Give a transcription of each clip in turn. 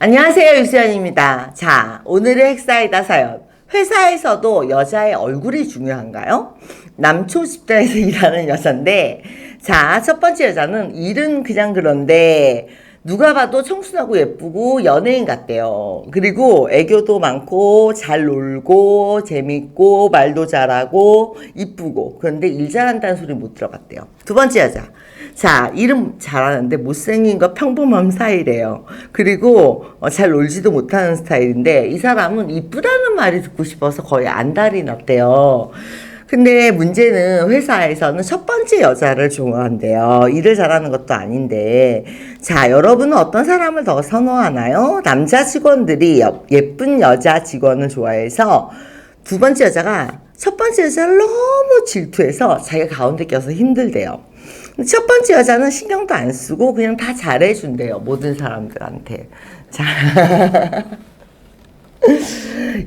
안녕하세요 유수연입니다. 자 오늘의 핵사이다 사연. 회사에서도 여자의 얼굴이 중요한가요? 남초 집단에서 일하는 여잔데 자 첫 번째 여자는 일은 그냥 그런데 누가 봐도 청순하고 예쁘고 연예인 같대요. 그리고 애교도 많고 잘 놀고 재밌고 말도 잘하고 이쁘고 그런데 일 잘한다는 소리 못 들어봤대요. 두 번째 여자. 자, 이름 잘하는데 못생긴 거 평범한 스타일이에요. 그리고 어, 잘 놀지도 못하는 스타일인데 이 사람은 이쁘다는 말이 듣고 싶어서 거의 안달이 났대요. 근데 문제는 회사에서는 첫 번째 여자를 좋아한대요. 일을 잘하는 것도 아닌데. 자, 여러분은 어떤 사람을 더 선호하나요? 남자 직원들이 여- 예쁜 여자 직원을 좋아해서 두 번째 여자가 첫 번째 여자를 너무 질투해서 자기가 가운데 껴서 힘들대요. 첫 번째 여자는 신경도 안 쓰고 그냥 다 잘해준대요. 모든 사람들한테. 자.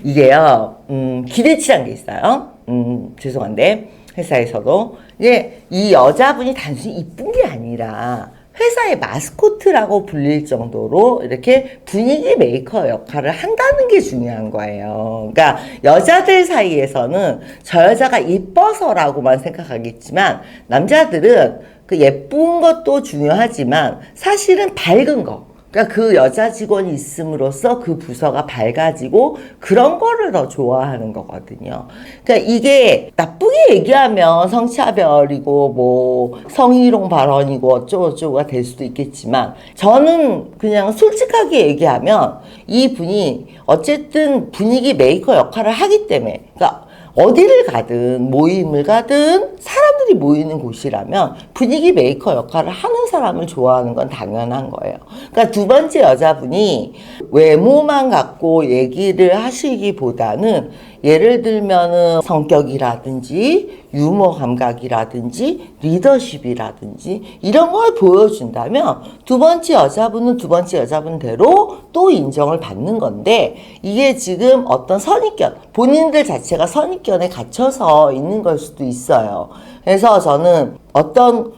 이게요, 음, 기대치란 게 있어요. 음, 죄송한데, 회사에서도. 이게 이 여자분이 단순히 이쁜 게 아니라, 회사의 마스코트라고 불릴 정도로 이렇게 분위기 메이커 역할을 한다는 게 중요한 거예요. 그러니까 여자들 사이에서는 저 여자가 이뻐서라고만 생각하겠지만 남자들은 그 예쁜 것도 중요하지만 사실은 밝은 거. 그러니까 그 여자 직원이 있음으로써 그 부서가 밝아지고 그런 거를 더 좋아하는 거거든요. 그러니까 이게 나쁘게 얘기하면 성차별이고 뭐 성희롱 발언이고 어쩌고저쩌고가 될 수도 있겠지만 저는 그냥 솔직하게 얘기하면 이 분이 어쨌든 분위기 메이커 역할을 하기 때문에 그러니까 어디를 가든 모임을 가든 사람들이 모이는 곳이라면 분위기 메이커 역할을 하는 사람을 좋아하는 건 당연한 거예요. 그러니까 두 번째 여자분이 외모만 갖고 얘기를 하시기보다는 예를 들면은 성격이라든지 유머 감각이라든지 리더십이라든지 이런 걸 보여준다면 두 번째 여자분은 두 번째 여자분대로 또 인정을 받는 건데 이게 지금 어떤 선입견 본인들 자체가 선입견에 갇혀서 있는 걸 수도 있어요. 그래서 저는 어떤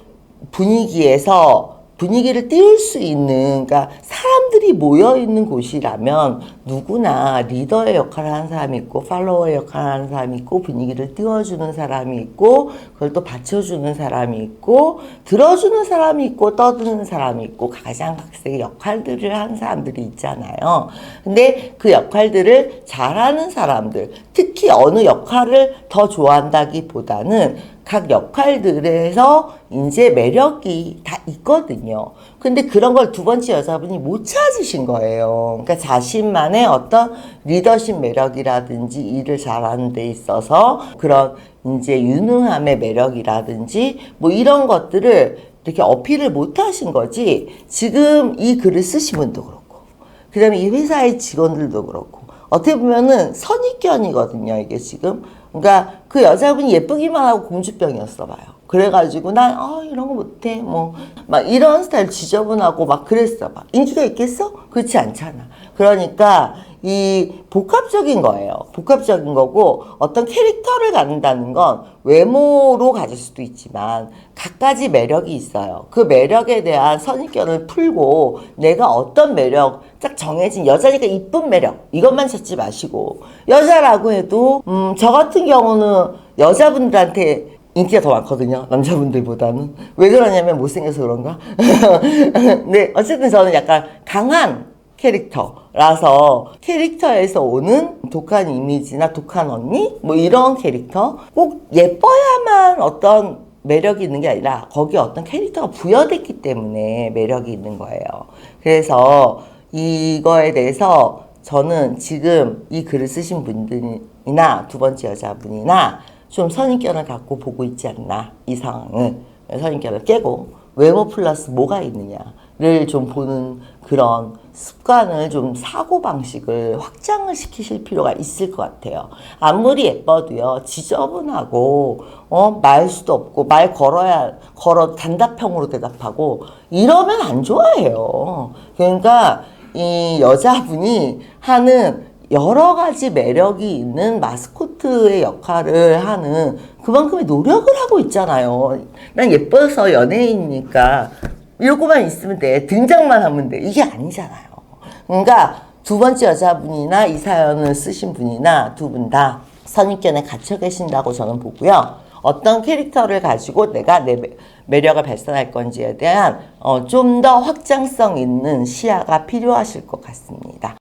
분위기에서 분위기를 띄울 수 있는, 그러니까 사람들이 모여 있는 곳이라면 누구나 리더의 역할을 하는 사람이 있고, 팔로워의 역할을 하는 사람이 있고, 분위기를 띄워주는 사람이 있고, 그걸 또 받쳐주는 사람이 있고, 들어주는 사람이 있고, 떠드는 사람이 있고, 가장 각색의 역할들을 하는 사람들이 있잖아요. 근데 그 역할들을 잘하는 사람들, 특히 어느 역할을 더 좋아한다기보다는 각 역할들에서 이제 매력이 다 있거든요. 근데 그런 걸 두 번째 여자분이 못 찾으신 거예요. 그러니까 자신만의 어떤 리더십 매력이라든지 일을 잘하는 데 있어서 그런 이제 유능함의 매력이라든지 뭐 이런 것들을 이렇게 어필을 못 하신 거지. 지금 이 글을 쓰신 분도 그렇고. 그 다음에 이 회사의 직원들도 그렇고. 어떻게 보면은 선입견이거든요, 이게 지금. 그러니까 그 여자분이 예쁘기만 하고 공주병이었어 봐요. 그래가지고 난, 아, 이런 거 못해. 뭐, 막 이런 스타일 지저분하고 막 그랬어 봐. 인기가 있겠어? 그렇지 않잖아. 그러니까 이 복합적인 거예요. 복합적인 거고 어떤 캐릭터를 갖는다는 건 외모로 가질 수도 있지만 갖가지 매력이 있어요. 그 매력에 대한 선입견을 풀고 내가 어떤 매력 딱 정해진 여자니까 이쁜 매력 이것만 찾지 마시고 여자라고 해도 음, 저 같은 경우는 여자분들한테 인기가 더 많거든요. 남자분들보다는. 왜 그러냐면 못생겨서 그런가? 네, 어쨌든 저는 약간 강한 캐릭터라서 캐릭터에서 오는 독한 이미지나 독한 언니? 뭐 이런 캐릭터? 꼭 예뻐야만 어떤 매력이 있는 게 아니라 거기에 어떤 캐릭터가 부여됐기 때문에 매력이 있는 거예요. 그래서 이거에 대해서 저는 지금 이 글을 쓰신 분들이나 두 번째 여자분이나 좀 선입견을 갖고 보고 있지 않나 이 상황을 선입견을 깨고 외모 플러스 뭐가 있느냐를 좀 보는 그런 습관을 좀 사고 방식을 확장을 시키실 필요가 있을 것 같아요. 아무리 예뻐도요 지저분하고 어 말 수도 없고 말 걸어야 걸어 단답형으로 대답하고 이러면 안 좋아해요. 그러니까 이 여자분이 하는 여러 가지 매력이 있는 마스코트의 역할을 하는 그만큼의 노력을 하고 있잖아요. 난 예뻐서 연예인이니까 이러고만 있으면 돼. 등장만 하면 돼. 이게 아니잖아요. 그러니까 두 번째 여자분이나 이 사연을 쓰신 분이나 두 분 다 선입견에 갇혀 계신다고 저는 보고요. 어떤 캐릭터를 가지고 내가 내 매- 매력을 발산할 건지에 대한 어, 좀 더 확장성 있는 시야가 필요하실 것 같습니다.